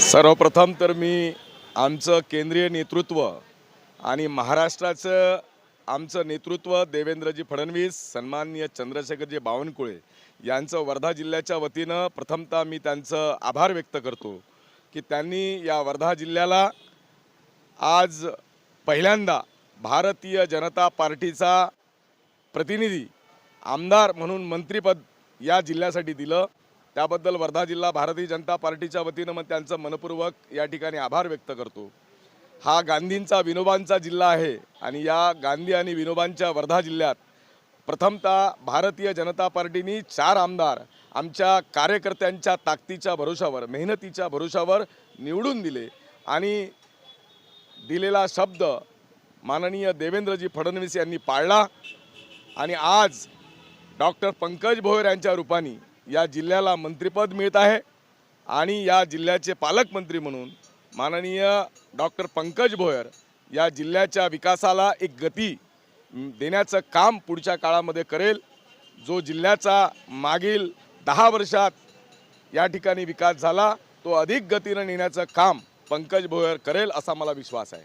सर्वप्रथम तर मी आमचं केंद्रीय नेतृत्व आणि महाराष्ट्राचं आमचं नेतृत्व देवेंद्रजी फडणवीस सन्माननीय चंद्रशेखरजी बावनकुळे यांचं वर्धा जिल्ह्याच्या वतीनं प्रथमतः मी त्यांचं आभार व्यक्त करतो की त्यांनी या वर्धा जिल्ह्याला आज पहिल्यांदा भारतीय जनता पार्टीचा प्रतिनिधी आमदार म्हणून मंत्रिपद या जिल्ह्यासाठी दिलं. त्याबद्दल वर्धा जिल्हा भारतीय जनता पार्टीच्या वतीनं मग त्यांचं मनपूर्वक या ठिकाणी आभार व्यक्त करतो. हा गांधींचा विनोबांचा जिल्हा आहे आणि या गांधी आणि विनोबांच्या वर्धा जिल्ह्यात प्रथमतः भारतीय जनता पार्टीनी चार आमदार आमच्या कार्यकर्त्यांच्या ताकदीच्या भरोशावर मेहनतीच्या भरोशावर निवडून दिले आणि दिलेला शब्द माननीय देवेंद्रजी फडणवीस यांनी पाळला आणि आज डॉक्टर पंकज भोयर यांच्या रूपाने या जिल्ह्याला मंत्रिपद मिळत आहे आणि या जिल्ह्याचे पालकमंत्री म्हणून माननीय डॉक्टर पंकज भोयर या जिल्ह्याच्या विकासाला एक गती देण्याचं काम पुढच्या काळामध्ये करेल. जो जिल्ह्याचा मागील दहा वर्षात या ठिकाणी विकास झाला तो अधिक गतीनं नेण्याचं काम पंकज भोयर करेल असा मला विश्वास आहे.